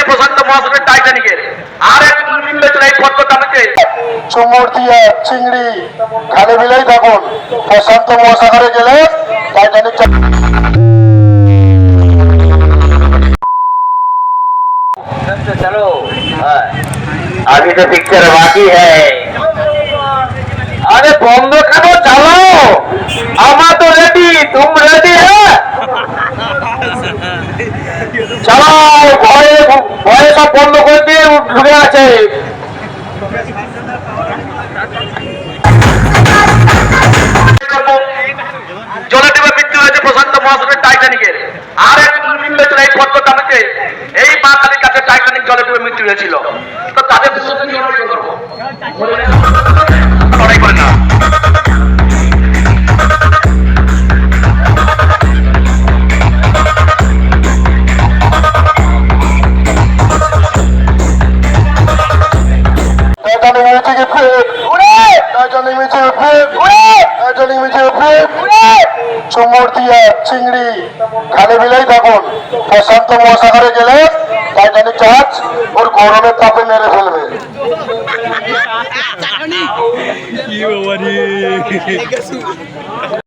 হয়েছে প্রশান্ত মহাসাগরের টাইটানিকের আর এক মিল হয়েছিল এই পদ্মতামিতে চুমুর দিয়া চিংড়ি খালে বিলেই থাকুন প্রশান্ত মহাসাগরে গেলে টাইটানিক चलो अभी तो पिक्चर बाकी है अरे बंद करो चलो আমার তো রেডি তুম রেডি হ্যাঁ চলো ভয়ে ভয়ে সব বন্ধ করে দিয়ে ঢুকে আছে। মৃত্যু হয়েছে প্রশান্ত মহাসাগরের টাইটানিকের আর এক হয়েছিল এই পদ্মতামিতে এই মা কালীর কাছে টাইটানিক জলে ডুবে মৃত্যু হয়েছিল। Titanic music fake Titanic music fake Titanic music fake চুমুর দিয়া চিংড়ি খালে বিলেই থাকুন প্রশান্ত মহাসাগরে গেলে টাইটানিক জাহাজ ওর গরমের তাপে মেরে ফেলবে আমাদের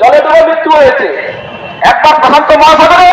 জলে ডুবে মৃত্যু হয়েছে। একবার প্রশান্ত মহাসাগরে।